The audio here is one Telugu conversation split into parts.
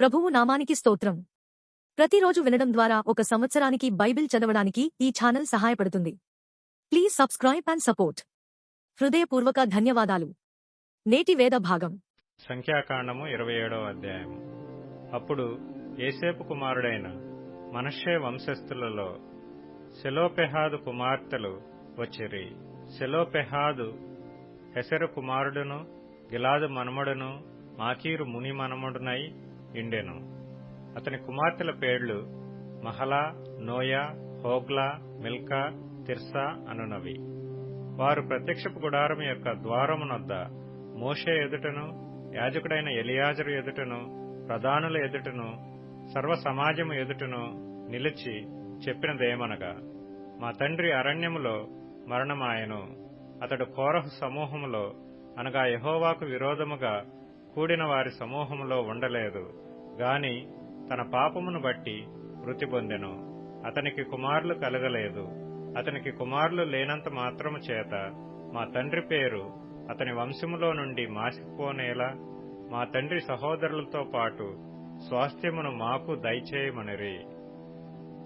ప్రభువు నామానికి స్తోత్రం. ప్రతిరోజు వినడం ద్వారా ఒక సంవత్సరానికి బైబిల్ చదవడానికి ఈ ఛానల్ సహాయపడుతుంది. Please subscribe and support. హృదయపూర్వక ధన్యవాదాలు. నేటి వేద భాగం. సంఖ్యాకాండము ఇరవై ఏడవ అధ్యాయం అప్పుడు ఏసేపు కుమారుడైన మనషే వంశస్థులలో సెలోపెహాదు కుమార్తెలు వచ్చిరి. సెలోపెహాదు హెసరు కుమారుడును గిలాదు మనుమడును మాకీరు ముని మనముడునై ఇండెను. అతని కుమార్తెల పేర్లు Mahlah Noah Hoglah Milcah Tirzah అనునవి. వారు ప్రత్యక్షపు గుడారం యొక్క ద్వారమునొద్ద మోషే ఎదుటను యాజకుడైన ఎలియాజరు ఎదుటను ప్రధానుల ఎదుటను సర్వ సమాజము ఎదుటను నిలిచి చెప్పినదేమనగా మా తండ్రి అరణ్యములో మరణమాయను. అతడు కోరహు సమూహములో అనగా యహోవాకు విరోధముగా కూడిన వారి సమూహములో ఉండలేదు. గాని తన పాపమును బట్టి మృతి పొందెను. అతనికి కుమారులు కలగలేదు. అతనికి కుమారులు లేనంత మాత్రము చేత మా తండ్రి పేరు అతని వంశములో నుండి మాసిపోనేలా మా తండ్రి సహోదరులతో పాటు స్వాస్థ్యమును మాకు దయచేయమనిరి.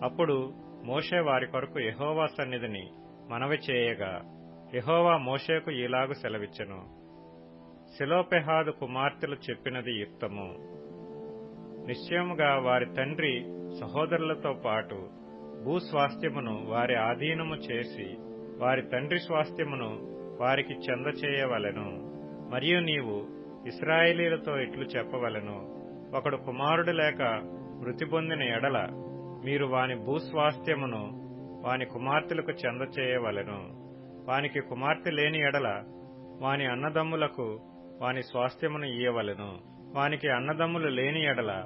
అప్పుడు మోషే వారి కొరకు యహోవా సన్నిధిని మనవి చేయగా యహోవా మోషేకు ఇలాగు సెలవిచ్చెను. శిలోపెహాదు కుమార్తెలు చెప్పినది యుక్తము. నిశ్చయముగా వారి తండ్రి సహోదరులతో పాటు భూస్వాస్థ్యమును వారి ఆధీనము చేసి వారి తండ్రి స్వాస్థ్యమును వారికి చెందచేయవలెను. మరియు నీవు ఇస్రాయేలీలతో ఇట్లు చెప్పవలెను. ఒకడు కుమారుడు లేక మృతి పొందిన ఎడల మీరు వాని భూస్వాస్థ్యమును వాని కుమార్తెలకు చెందచేయవలెను. వానికి కుమార్తె లేని ఎడల వాని అన్నదమ్ములకు వాని స్వాస్థ్యమును ఇయ్యవలెను. వానికి అన్నదమ్ములు లేని ఎడల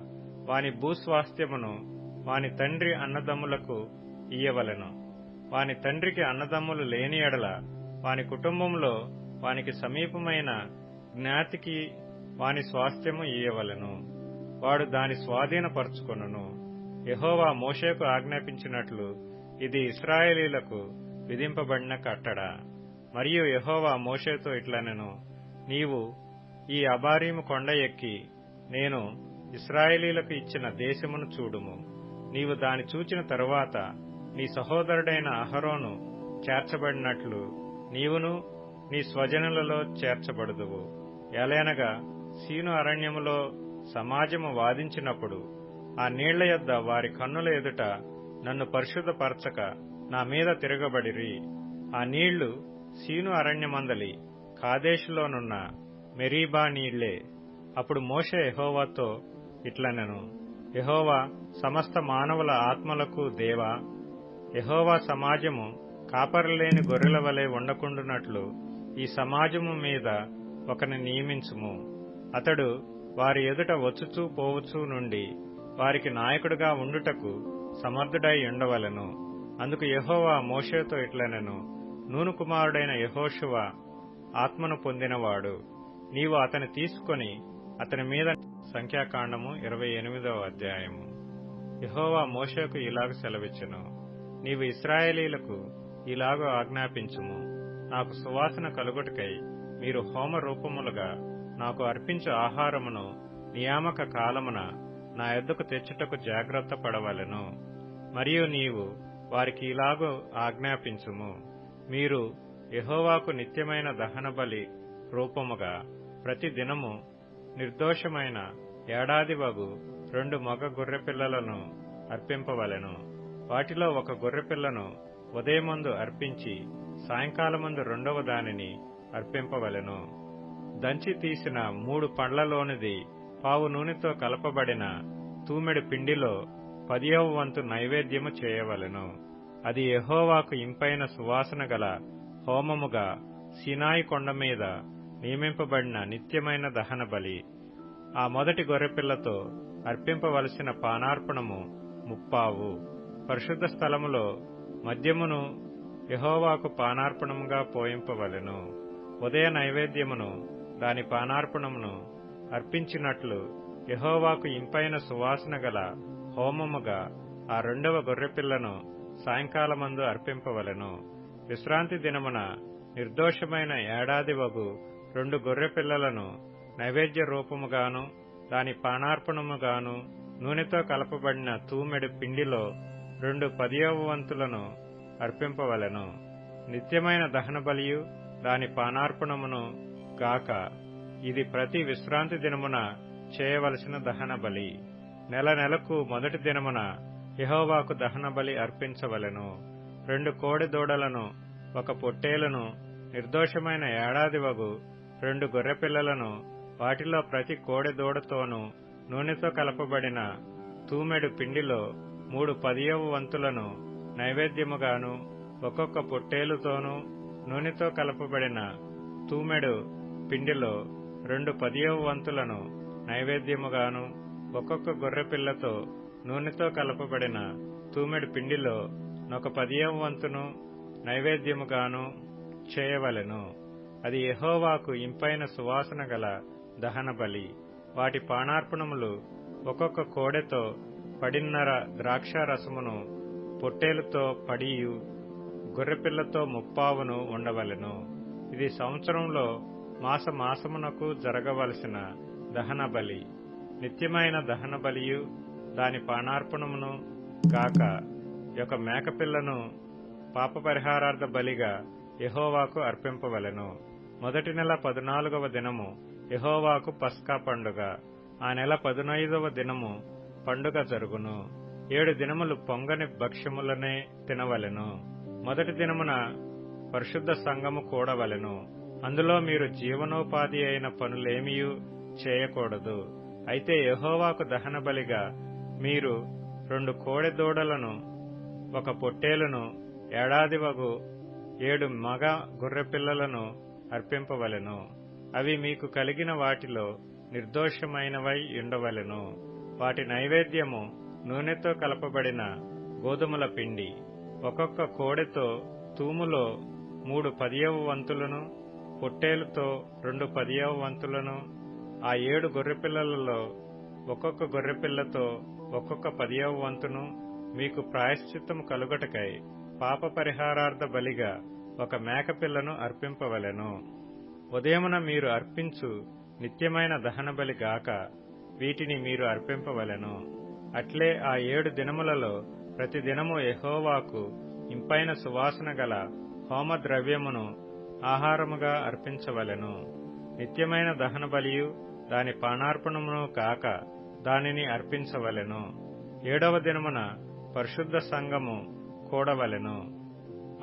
వాని భూస్వాస్థ్యమును వాని తండ్రి అన్నదమ్ములకు ఇయ్యవలెను. వాని తండ్రికి అన్నదమ్ములు లేని ఎడల వాని కుటుంబంలో వానికి సమీపమైన జ్ఞాతికి వాని స్వాస్థ్యము ఇయ్యవలెను. వాడు దాని స్వాధీనపరచుకొనును. యహోవా మోషేకు ఆజ్ఞాపించినట్లు ఇది ఇస్రాయేలీలకు విధింపబడిన కట్టడ. మరియు యహోవా మోషేతో ఇట్లనెను. నీవు ఈ అబారీము కొండ ఎక్కి నేను ఇస్రాయేలీలకు ఇచ్చిన దేశమును చూడుము. నీవు దాని చూచిన తరువాత నీ సహోదరుడైన అహరోను చేర్చబడినట్లు నీవును నీ స్వజనులలో చేర్చబడుదువు. ఎలయనగా సీను అరణ్యములో సమాజము వాదించినప్పుడు ఆ నీళ్ళ యొద్ద వారి కన్నుల ఎదుట నన్ను పరిశుద్ధపరచక నా మీద తిరగబడిరి. ఆ నీళ్ళు సీను అరణ్యమందలి కాదేశులోనున్న మెరీబా నీళ్ళే అప్పుడు మోషే ఎహోవాతో ఇట్లనెను ఎహోవా సమస్త మానవుల ఆత్మలకు దేవా ఎహోవా సమాజము కాపరలేని గొర్రెల వలె ఉండకుండునట్లు ఈ సమాజము మీద ఒకని నియమించుము. అతడు వారి ఎదుట వచ్చుచూ పోవచ్చు నుండి వారికి నాయకుడుగా ఉండుటకు సమర్థుడై ఉండవలెను. అందుకు యహోవా మోషేతో ఇట్లనెను నూను కుమారుడైన యహోషువ ఆత్మను పొందినవాడు. నీవు అతని తీసుకొని అతని మీద సంఖ్యాకాండము ఇరవై ఎనిమిదవ అధ్యాయము. యహోవా మోషకు ఇలాగ సెలవిచ్చును. నీవు ఇస్రాయేలీలకు ఇలాగ ఆజ్ఞాపించుము. నాకు సువాసన కలుగుటకై మీరు హోమ రూపములుగా నాకు అర్పించు ఆహారమును నియామక కాలమున నా ఎద్దుకు తెచ్చుటకు జాగ్రత్త పడవలెను. మరియు నీవు వారికి ఇలాగో ఆజ్ఞాపించుము. మీరు యహోవాకు నిత్యమైన దహన బలి రూపముగా ప్రతి దినము నిర్దోషమైన ఏడాది వగు రెండు మగ గొర్రెపిల్లలను అర్పింపవలెను. వాటిలో ఒక గొర్రెపిల్లను ఉదయమందు అర్పించి సాయంకాలమందు రెండవ దానిని అర్పింపవలెను. దంచి తీసిన మూడు పండ్లలోనిది పావు నూనెతో కలపబడిన తూమెడు పిండిలో పదియవ వంతు నైవేద్యము చేయవలెను. అది ఎహోవాకు ఇంపైన సువాసన గల హోమముగా సినాయి కొండ మీద నియమింపబడిన నిత్యమైన దహన బలి. ఆ మొదటి గొర్రెపిల్లతో అర్పింపవలసిన పానార్పణము ముప్పావు. పరిశుద్ధ స్థలములో మద్యమును యహోవాకు పానార్పణముగా పోయింపవలెను. ఉదయ నైవేద్యమును దాని పానార్పణమును అర్పించినట్లు యహోవాకు ఇంపైన సువాసన గల హోమముగా ఆ రెండవ గొర్రెపిల్లను సాయంకాలమందు అర్పింపవలెను. విశ్రాంతి దినమున నిర్దోషమైన ఏడాది వగు రెండు గొర్రెపిల్లలను నైవేద్య రూపముగాను దాని పానార్పణముగాను నూనెతో కలపబడిన తూమెడు పిండిలో రెండు పదియవ వంతులను అర్పింపవలెను. నిత్యమైన దహన బలియు దాని పానార్పణమును గాక ఇది ప్రతి విశ్రాంతి దినమున చేయవలసిన దహన బలి నెల నెలకు మొదటి దినమున యహోవాకు దహన బలి అర్పించవలెను. రెండు కోడి దూడలను ఒక పొట్టేలను నిర్దోషమైన ఏడాది వగు రెండు గొర్రెపిల్లలను వాటిలో ప్రతి కోడెదూడతోనూ నూనెతో కలపబడిన తూమెడు పిండిలో మూడు పదియవ వంతులను నైవేద్యముగాను ఒక్కొక్క పొట్టేలుతోనూ నూనెతో కలపబడిన తూమెడు పిండిలో రెండు పదియవ వంతులను నైవేద్యముగాను ఒక్కొక్క గొర్రెపిల్లతో నూనెతో కలపబడిన తూమెడు పిండిలో నొక పదియవ వంతును నైవేద్యముగాను చేయవలెను. అది యహోవాకు ఇంపైన సువాసన గల దహన బలి. వాటి పానార్పణములు ఒక్కొక్క కోడెతో పడిన్నర ద్రాక్ష రసమును పొట్టేలుతో పడియు గొర్రెపిల్లతో ముప్పావును ఉండవలెను ఇది సంవత్సరంలో మాస మాసమునకు జరగవలసిన దహన బలి. నిత్యమైన దహన బలియు దాని పానార్పణమును కాక యొక్క మేకపిల్లను పాపపరిహారార్థ బలిగా యహోవాకు అర్పింపవలెను. మొదటి నెల పద్నాలుగవ దినము యహోవాకు పస్కా పండుగ. ఆ నెల పదునైదవ దినము పండుగ జరుగును. ఏడు దినములు పొంగని భక్ష్యములనే తినవలెను. మొదటి దినమున పరిశుద్ధ సంఘము కూడవలెను. అందులో మీరు జీవనోపాధి అయిన పనులేమీ చేయకూడదు. అయితే యహోవాకు దహన బలిగా మీరు రెండు కోడెదూడలను ఒక పొట్టేలును ఏడాది వగు ఏడు మగ గొర్రెపిల్లలను అర్పింపవలెను. అవి మీకు కలిగిన వాటిలో నిర్దోషమైనవై ఉండవలెను. వాటి నైవేద్యము నూనెతో కలపబడిన గోధుమల పిండి. ఒక్కొక్క కోడెతో తూములో మూడు పదియవ వంతులను పొట్టేలుతో రెండు పదియవ వంతులను ఆ ఏడు గొర్రెపిల్లలలో ఒక్కొక్క గొర్రెపిల్లతో ఒక్కొక్క పదియవ వంతును మీకు ప్రాయశ్చిత్తము కలుగటకై పాప పరిహారార్థ బలిగా ఒక మేకపిల్లను అర్పింపవలెను. ఉదయమున మీరు అర్పించు నిత్యమైన దహనబలి గాక వీటిని మీరు అర్పింపవలెను. అట్లే ఆ ఏడు దినములలో ప్రతి దినము ఎహోవాకు ఇంపైన సువాసన గల హోమ ద్రవ్యమును ఆహారముగా అర్పించవలెను. నిత్యమైన దహన బలియు దాని పానార్పణమును కాక దానిని అర్పించవలెను. ఏడవ దినమున పరిశుద్ధ సంఘము కూడవలెను.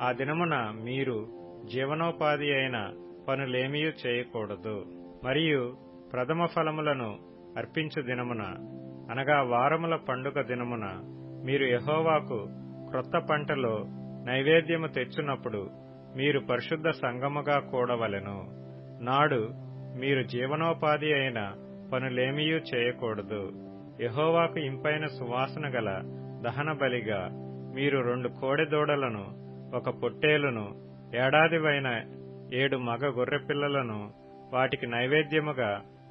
ఆ దినమున మీరు జీవనోపాధి అయిన పనులేమీ చేయకూడదు. మరియు ప్రథమ ఫలములను అర్పించు దినమున అనగా వారముల పండుగ దినమున మీరు యహోవాకు క్రొత్త పంటలో నైవేద్యము తెచ్చినప్పుడు మీరు పరిశుద్ధ సంగముగా కూడవలెను. నాడు మీరు జీవనోపాధి అయిన పనులేమీ చేయకూడదు. యహోవాకు ఇంపైన సువాసన గల దహన బలిగా మీరు రెండు కోడెదూడలను ఒక పొట్టేలును ఏడాదివైన ఏడు మగ గొర్రెపిల్లలను వాటికి నైవేద్యముగా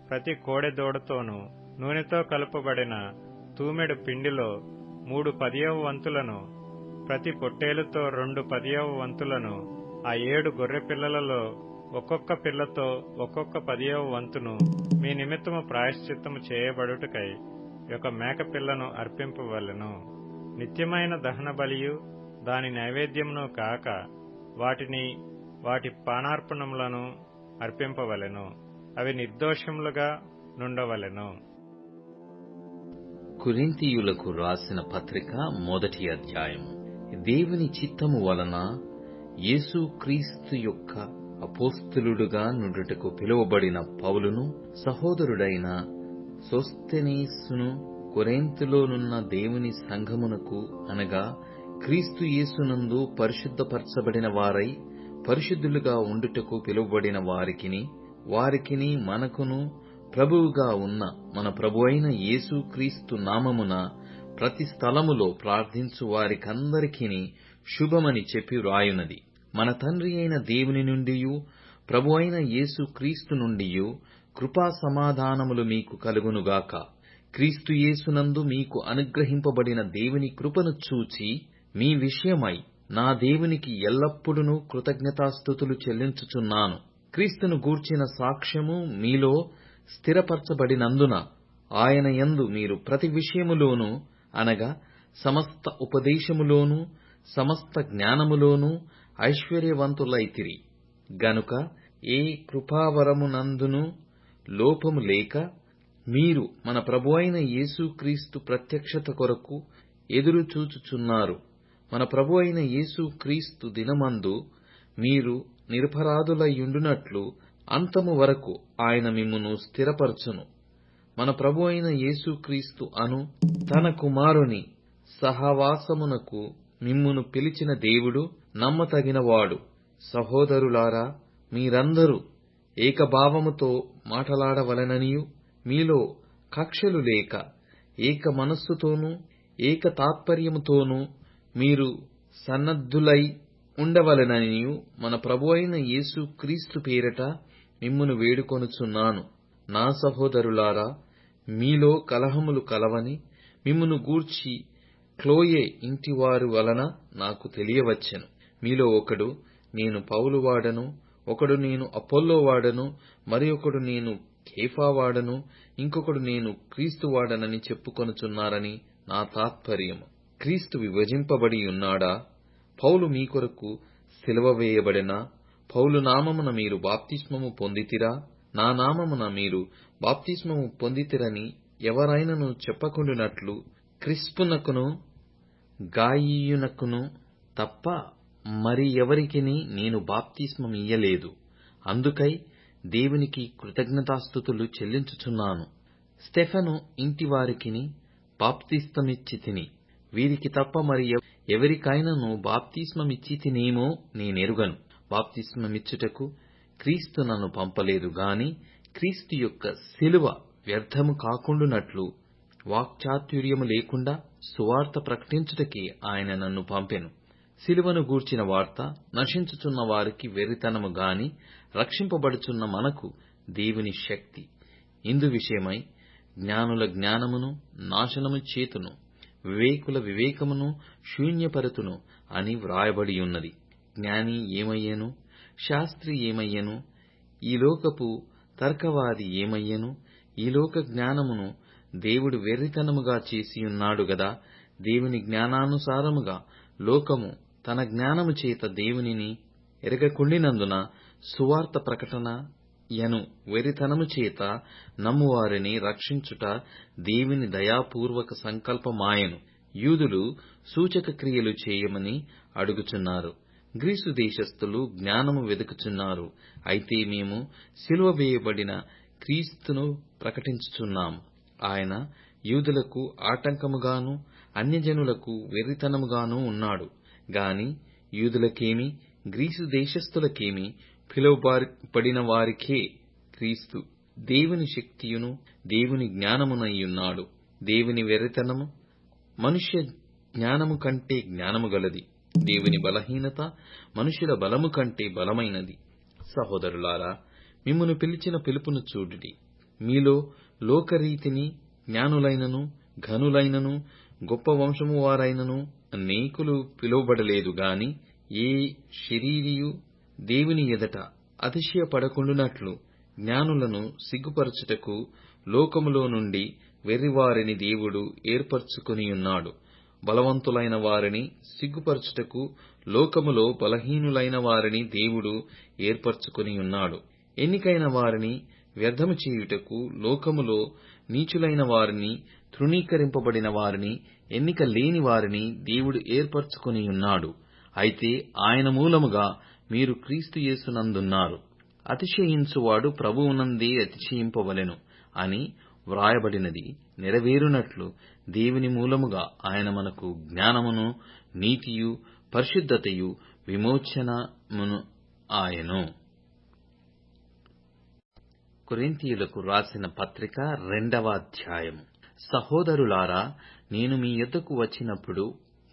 ప్రతి కోడెదూడతోనూ నూనెతో కలుపబడిన తూమెడు పిండిలో మూడు పదియవ వంతులను ప్రతి పొట్టేలుతో రెండు పదియవ వంతులను ఆ ఏడు గొర్రె పిల్లలలో ఒక్కొక్క పిల్లతో ఒక్కొక్క పదియవ వంతును మీ నిమిత్తము ప్రాయశ్చిత్తము చేయబడుటకై ఒక మేకపిల్లను అర్పింపవలెను. నిత్యమైన దహన బలియు దాని నైవేద్యమును కాక వాటిని వాటి పానార్పణములను అర్పింపవలెను. అవి నిర్దోషములుగా నుండవలెను. కురింతీయులకు రాసిన పత్రిక మొదటి అధ్యాయం దేవుని చిత్తము వలన యేసు క్రీస్తు యొక్క అపోస్తులుడుగా నుండుటకు పిలువబడిన పౌలును సహోదరుడైన సోస్తెనీసును కొరేంతులోనున్న దేవుని సంఘమునకు అనగా క్రీస్తు యేసునందు పరిశుద్ధపరచబడిన వారై పరిశుద్ధులుగా ఉండుటకు పిలువబడిన వారికిని వారికిని మనకును ప్రభువుగా ఉన్న మన ప్రభు అయిన యేసు క్రీస్తు నామమున ప్రతి స్థలములో ప్రార్థించు వారికందరికీ శుభమని చెప్పి వ్రాయునది. మన తండ్రి అయిన దేవుని నుండి ప్రభు అయిన యేసు క్రీస్తు నుండి కృపా సమాధానములు మీకు కలుగునుగాక. క్రీస్తు యేసునందు మీకు అనుగ్రహింపబడిన దేవుని కృపను చూచి మీ విషయమై నా దేవునికి ఎల్లప్పుడూ కృతజ్ఞతాస్థుతులు చెల్లించుచున్నాను. క్రీస్తును గూర్చిన సాక్ష్యము మీలో స్థిరపరచబడినందున ఆయన యందు మీరు ప్రతి విషయములోనూ అనగా సమస్త ఉపదేశములోనూ సమస్త జ్ఞానములోనూ ఐశ్వర్యవంతులైతిరి. గనుక ఏ కృపావరమునందును లోపము లేక మీరు మన ప్రభువైన యేసుక్రీస్తు ప్రత్యక్షత కొరకు ఎదురుచూచుచున్నారు. మన ప్రభు మన యేసు యేసుక్రీస్తు దినమందు మీరు నిరపరాధులయ్యుండునట్లు అంతము వరకు ఆయన మిమ్మును స్థిరపరచును. మన ప్రభువైన యేసుక్రీస్తు అను తన కుమారుని సహవాసమునకు మిమ్మును పిలిచిన దేవుడు నమ్మతగినవాడు. సహోదరులారా మీరందరూ ఏకభావముతో మాటలాడవలననియు మీలో కక్షలు లేక ఏక మనస్సుతోనూ ఏక తాత్పర్యముతోనూ మీరు సన్నద్ధులై ఉండవలెననియు మన ప్రభువైన యేసు క్రీస్తు పేరట మిమ్మును వేడుకొనుచున్నాను. నా సహోదరులారా మీలో కలహములు కలవని మిమ్మును గూర్చి క్లోయే ఇంటివారి వలన నాకు తెలియవచ్చెను. మీలో ఒకడు నేను పౌలు వాడను ఒకడు నేను అపోల్లో వాడను మరి ఒకడు నేను కేఫా వాడను ఇంకొకడు నేను క్రీస్తు వాడనని చెప్పుకొనుచున్నారని నా తాత్పర్యము. క్రీస్తు విభజింపబడి ఉన్నాడా? పౌలు మీ కొరకు సిలవ వేయబడినా? పౌలు నామమున మీరు బాప్తిస్మము పొందితిరా? నా నామమున మీరు బాప్తిస్మము పొందితిరని ఎవరైనను చెప్పకుండునట్లు క్రిస్పునకును గాయియునకును తప్ప మరి ఎవరికిని నేను బాప్తిస్మమియ్యలేదు అందుకై దేవునికి కృతజ్ఞతాస్థుతులు చెల్లించుచున్నాను. స్టెఫను ఇంటివారికిని బాప్తిస్తమిచ్చి తిని వీరికి తప్ప మరి ఎవరికైనను బాప్తిస్మమిచ్చి తినేమో నేనెరుగను. బాప్తిస్మమిచ్చుటకు క్రీస్తు నన్ను పంపలేదు గాని క్రీస్తు యొక్క శిలువ వ్యర్థము కాకుండునట్లు వాక్చాతుర్యము లేకుండా సువార్త ప్రకటించుటకే ఆయన నన్ను పంపెను. శిలువను గూర్చిన వార్త నశించుచున్న వారికి వెర్రితనము గాని రక్షింపబడుచున్న మనకు దేవుని శక్తి. ఇందు విషయమై జ్ఞానుల జ్ఞానమును నాశనము చేతును వివేకుల వివేకమును శూన్యపరతును అని వ్రాయబడి ఉన్నది. జ్ఞాని ఏమయ్యను? శాస్త్రి ఏమయ్యను? ఈ లోకపు తర్కవాది ఏమయ్యను? ఈ లోక జ్ఞానమును దేవుడు వెర్రితనముగా చేసియున్నాడు గదా దేవుని జ్ఞానానుసారముగా లోకము తన జ్ఞానము చేత దేవునిని ఎరగకుండినందున సువార్త ప్రకటన యను వెరితనము చేత నమ్మువారిని రక్షించుట దేవుని దయాపూర్వక సంకల్పమాయను. యూదులు సూచక క్రియలు చేయమని అడుగుచున్నారు. గ్రీసు దేశస్థులు జ్ఞానము వెదుకుచున్నారు. అయితే మేము సిలువ వేయబడిన క్రీస్తును ప్రకటించుచున్నాం. ఆయన యూదులకు ఆటంకముగాను అన్యజనులకు వెర్రితనముగాను ఉన్నాడు. గాని యూదులకేమి గ్రీసు దేశస్థులకేమి పిలువబడిన వారికే క్రీస్తు దేవుని శక్తియును దేవుని జ్ఞానమునయ్యున్నాడు. దేవుని వెరితనము మనుష్య జ్ఞానము కంటే జ్ఞానము గలది. దేవుని బలహీనత మనుషుల బలము కంటే బలమైనది. సహోదరులారా మిమ్మను పిలిచిన పిలుపును చూడుడి. మీలో లోకరీతిని జ్ఞానులైనను ఘనులైనను గొప్ప వంశము వారైనను అనేకులు పిలువబడలేదు గాని ఏ శరీరియు దేవుని ఎదట అతిశయపడకుండునట్లు జ్ఞానులను సిగ్గుపరచుటకు లోకములో నుండి వెర్రివారిని దేవుడు ఏర్పరచుకొనియున్నాడు బలవంతులైన వారిని సిగ్గుపరచుటకు లోకములో బలహీనులైన వారిని దేవుడు ఏర్పరచుకొనియున్నాడు ఎన్నికైన వారిని వ్యర్థము చేయుటకు లోకములో నీచులైన వారిని తృణీకరింపబడిన వారిని ఎన్నిక లేని వారిని దేవుడు ఏర్పరచుకొనియున్నాడు అయితే ఆయన మూలముగా మీరు క్రీస్తు యేసునందున్నారు. అతిశయించువాడు ప్రభువునందే అతిశయింపవలెను అని వ్రాయబడినది నెరవేరునట్లు దేవుని మూలముగా ఆయన మనకు జ్ఞానమును నీతియు పరిశుద్ధతయు విమోచనమును ఆయను. కొరింథీయులకు రాసిన పత్రిక రెండవ అధ్యాయము. సహోదరులారా నేను మీ యొద్దకు వచ్చినప్పుడు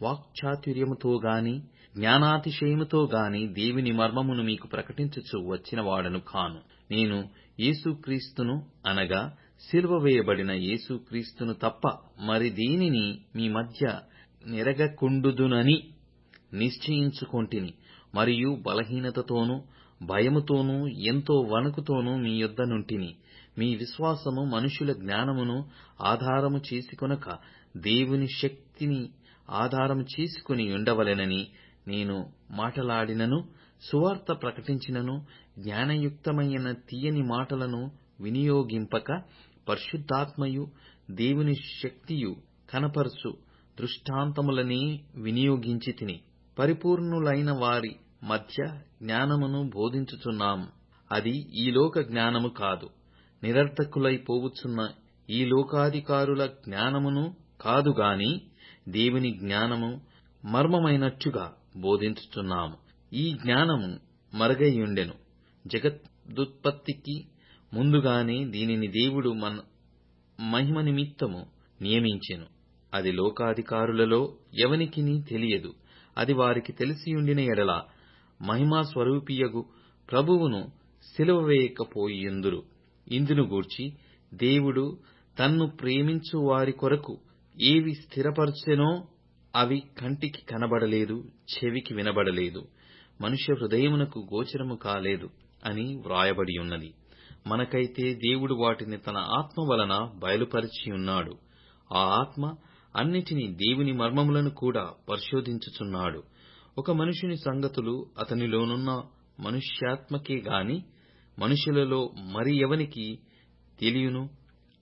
వాక్చాతుర్యముతో గాని జ్ఞానాతిశయముతో గాని దేవుని మర్మమును మీకు ప్రకటించుచు వచ్చిన వాడను కాను. నేను యేసుక్రీస్తును అనగా శిల్వ వేయబడిన యేసుక్రీస్తును తప్ప మరి దీనిని మీ మధ్య నెరగకుండుదునని నిశ్చయించుకొంటిని. మరియు బలహీనతతోనూ భయముతోనూ ఎంతో వణుకుతోనూ మీ యొద్ద నుంటిని. మీ విశ్వాసము మనుషుల జ్ఞానమును ఆధారము చేసుకొనక దేవుని శక్తిని ఆధారము చేసుకుని ఉండవలెనని నేను మాటలాడినను సువార్త ప్రకటించినను జ్ఞానయుక్తమైన తీయని మాటలను వినియోగింపక పరిశుద్ధాత్మయు దేవుని శక్తియు కనపరచు దృష్టాంతములనే వినియోగించి తిని. పరిపూర్ణులైన వారి మధ్య జ్ఞానమును బోధించుచున్నాం. అది ఈ లోక జ్ఞానము కాదు. నిరర్థకులై పోవుచున్న ఈ లోకాధికారుల జ్ఞానమును కాదుగాని దేవుని జ్ఞానము మర్మమైనట్టుగా బోధించుచున్నాము. ఈ జ్ఞానము మరుగైయుండెను. జగదుత్పత్తికి ముందుగానే దీనిని దేవుడు మన మహిమ నిమిత్తము నియమించెను. అది లోకాధికారులలో ఎవనికిని తెలియదు. అది వారికి తెలిసియుండిన ఎడల మహిమా స్వరూపియగు ప్రభువును సిలువవేయకపోయిందురు ఇందును గూర్చి దేవుడు తన్ను ప్రేమించు వారి కొరకు ఏవి స్థిరపరచెనో అవి కంటికి కనబడలేదు చెవికి వినబడలేదు మనుష్య హృదయమునకు గోచరము కాలేదు అని వ్రాయబడి ఉన్నది. మనకైతే దేవుడు వాటిని తన ఆత్మ వలన బయలుపరిచి ఉన్నాడు. ఆ ఆత్మ అన్నిటినీ దేవుని మర్మములను కూడా పరిశోధించుచున్నాడు. ఒక మనుషుని సంగతులు అతనిలోనున్న మనుష్యాత్మకే గాని మనుషులలో మరి ఎవనికి తెలియను?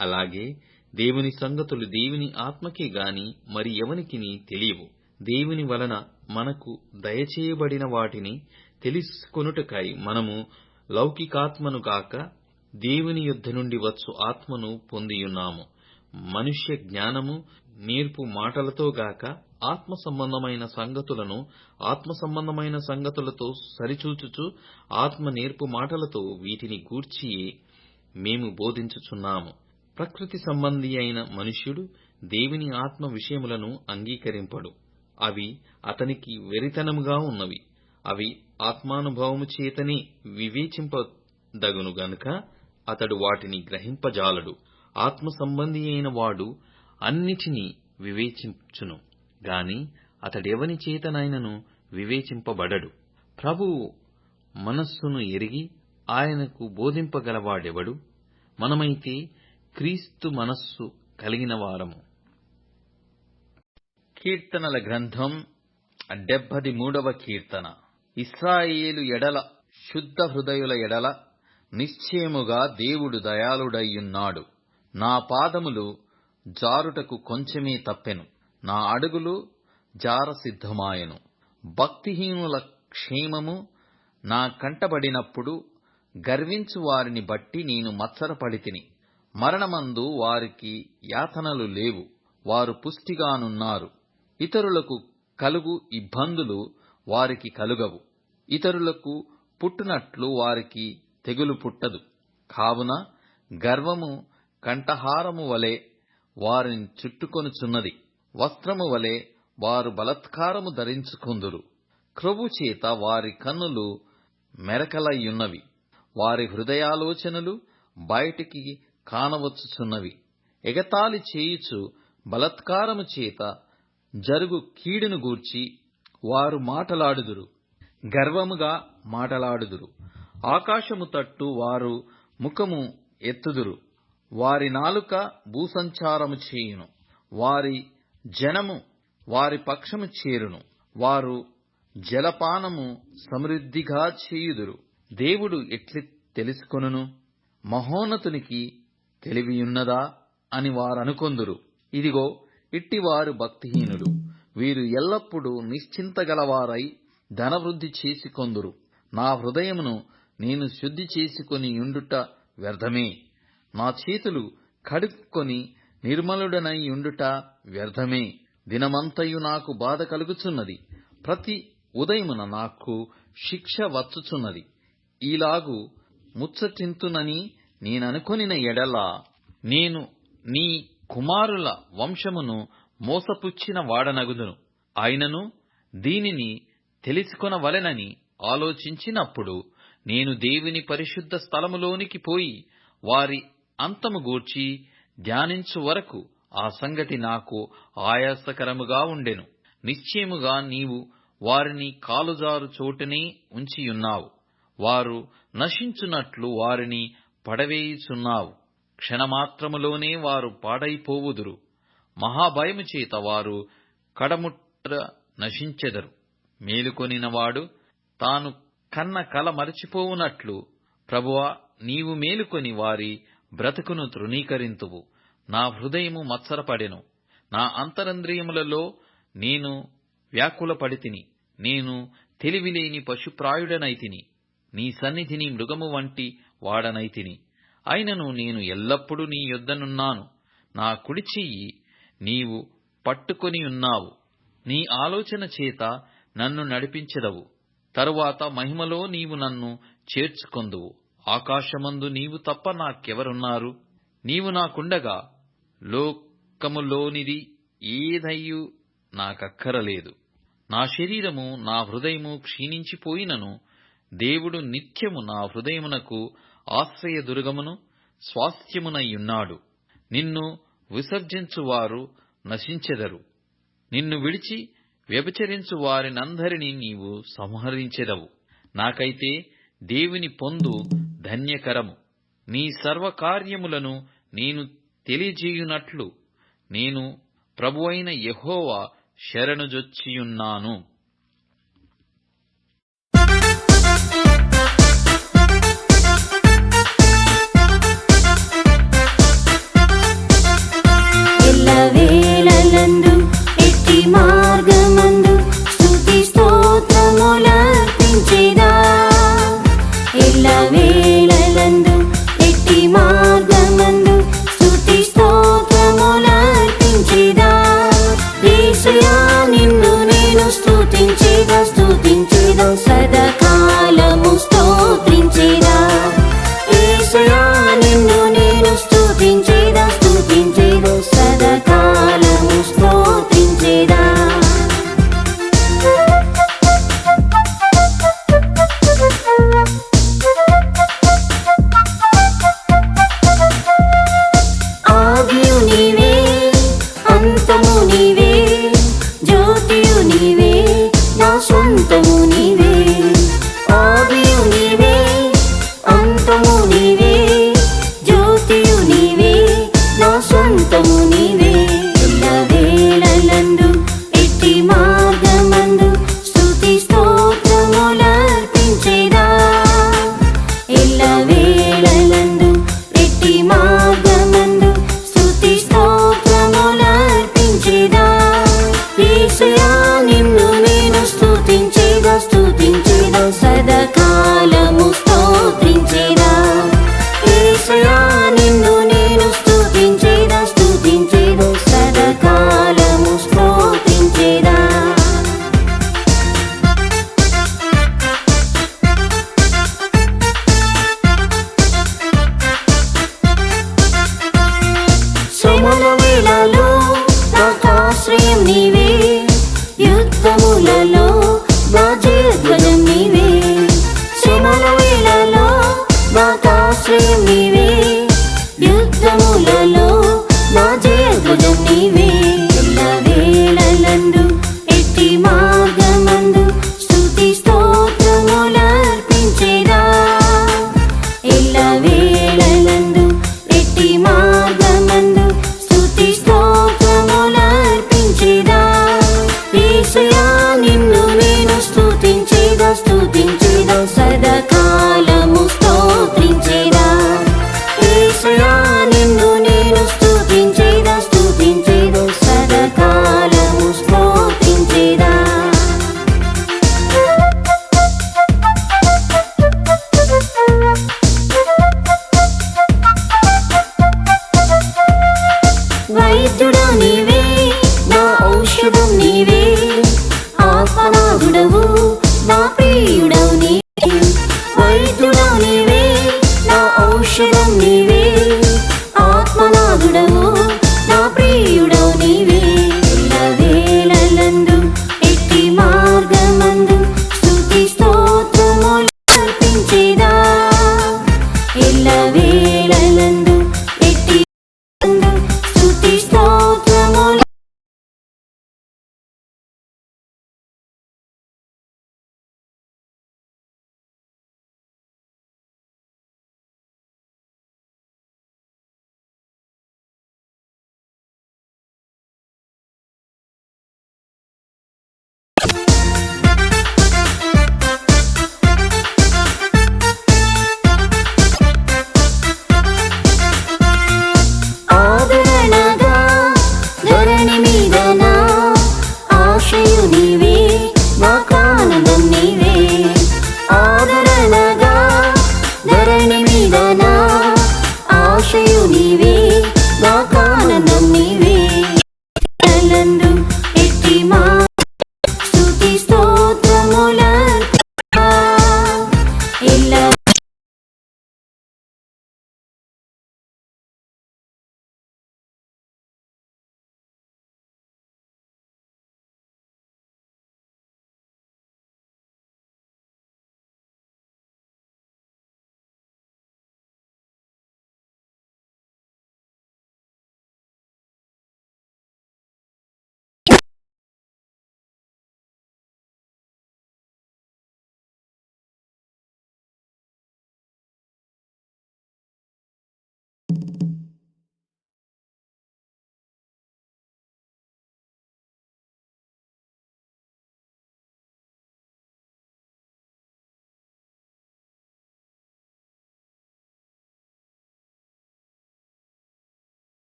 అలాగే దేవుని సంగతులు దేవుని ఆత్మకే గాని మరి ఎవనికిని తెలియవు. దేవుని వలన మనకు దయచేయబడిన వాటిని తెలుసుకొనుటకై మనము లౌకికాత్మను గాక దేవుని యుద్ధ నుండి వచ్చు ఆత్మను పొందియున్నాము. మనుష్య జ్ఞానము నేర్పు మాటలతో గాక ఆత్మ సంబంధమైన సంగతులను ఆత్మ సంబంధమైన సంగతులతో సరిచూచుచు ఆత్మ నేర్పు మాటలతో వీటిని గూర్చియే మేము బోధించుచున్నాము. ప్రకృతి సంబంధి అయిన మనుష్యుడు దేవుని ఆత్మ విషయములను అంగీకరింపడు. అవి అతనికి వెరితనముగా ఉన్నవి. అవి ఆత్మానుభవము చేతనే వివేచింపదగును గనుక అతడు వాటిని గ్రహింపజాలడు. ఆత్మ సంబంధి అయిన వాడు అన్నిటినీ వివేచించును గాని అతడెవని చేతనైనను వివేచింపబడడు. ప్రభువు మనస్సును ఎరిగి ఆయనకు బోధింపగలవాడెవడు? మనమైతే క్రీస్తు మనస్సు కలిగిన వారము. కీర్తనల గ్రంథం డెబ్బది మూడవ కీర్తన. ఇస్రాయేలు ఎడల శుద్ధ హృదయుల ఎడల నిశ్చయముగా దేవుడు దయాళుడయ్యున్నాడు. నా పాదములు జారుటకు కొంచెమే తప్పెను. నా అడుగులు జార సిద్ధమాయెను భక్తిహీనుల క్షేమము నా కంటబడినప్పుడు గర్వించు వారిని బట్టి నేను మత్సరపడితిని. మరణమందు వారికి యాతనలు లేవు వారు పుష్టిగానున్నారు. ఇతరులకు కలుగు ఇబ్బందులు వారికి కలుగవు. ఇతరులకు పుట్టునట్లు వారికి తెగులు పుట్టదు. కావున గర్వము కంఠహారము వలె వారిని చుట్టుకొనుచున్నది. వస్త్రము వలె వారు బలత్కారము ధరించుకుందురు. క్రొవ్వు చేత వారి కన్నులు మెరకలయ్యున్నవి. వారి హృదయాలోచనలు బయటికి కానవచ్చుచున్నవి. ఎగతాళి చేయుచు బలత్కారము చేత జరుగు కీడును గూర్చి వారు మాటలాడుదురు. గర్వముగా మాటలాడుదురు. ఆకాశము తట్టు వారు ముఖము ఎత్తుదురు. వారి నాలుక భూసంచారము చేయును. వారి జనము వారి పక్షము చేరును. వారు జలపానము సమృద్ధిగా చేయుదురు. దేవుడు ఎట్లి తెలుసుకొనును? మహోన్నతునికి తెలివియున్నదా అని వారనుకొందురు. ఇదిగో ఇట్టివారు భక్తిహీనులు. వీరు ఎల్లప్పుడూ నిశ్చింతగలవారై ధనవృద్ధి చేసుకొందురు. నా హృదయమును నేను శుద్ధి చేసుకొని యుండుట వ్యర్థమే. నా చేతులు కడుక్కొని నిర్మలుడనై యుండుట వ్యర్థమే. దినమంతయు నాకు బాధ కలుగుచున్నది. ప్రతి ఉదయమున నాకు శిక్ష వచ్చుచున్నది. ఈలాగు ముచ్చటింతునని నేననుకొనిన ఎడల నేను నీ కుమారుల వంశమును మోసపుచ్చిన వాడనగుదును. ఆయనను దీనిని తెలుసుకొనవలెనని ఆలోచించినప్పుడు నేను దేవుని పరిశుద్ధ స్థలములోనికి పోయి వారి అంతము గూర్చి ధ్యానించు వరకు ఆ సంగతి నాకు ఆయాసకరముగా ఉండెను. నిశ్చయముగా నీవు వారిని కాలుజారు చోటనే ఉంచియున్నావు. వారు నశించునట్లు వారిని పడవేయుచున్నావు. క్షణమాత్రములోనే వారు పాడైపోవుదురు. మహాభయము చేత వారు కడముట్ర నశించెదరు. మేలుకొనినవాడు తాను కన్న కల మరచిపోవునట్లు. ప్రభువా నీవు మేలుకొని వారి బ్రతుకును తృణీకరింతువు. నా హృదయము మత్సరపడెను. నా అంతరంద్రియములలో నేను వ్యాకులపడితిని. నేను తెలివిలేని పశుప్రాయుడనైతిని. నీ సన్నిధిని మృగము వంటి వాడనైతిని అయినను నేను ఎల్లప్పుడూ నీ యొద్దనున్నాను. నా కుడి చెయ్యి నీవు పట్టుకొని ఉన్నావు. నీ ఆలోచన చేత నన్ను నడిపించెదవు. తరువాత మహిమలో నీవు నన్ను చేర్చుకొందువు. ఆకాశమందు నీవు తప్ప నాకెవరున్నారు? నీవు నాకుండగా లోకములోనిది ఏదయ్యూ నాకక్కరలేదు. నా శరీరము నా హృదయము క్షీణించిపోయినను. దేవుడు నిత్యము నా హృదయమునకు ఆశ్రయదుర్గమును స్వాస్థ్యమునయ్యున్నాడు నిన్ను విసర్జించువారు నశించెదరు. నిన్ను విడిచి వ్యభిచరించు వారినందరినీ నీవు సంహరించెదవు. నాకైతే దేవుని పొందు ధన్యకరము. నీ సర్వకార్యములను నేను తెలియజేయునట్లు నేను ప్రభువైన యెహోవా శరణుజొచ్చియున్నాను.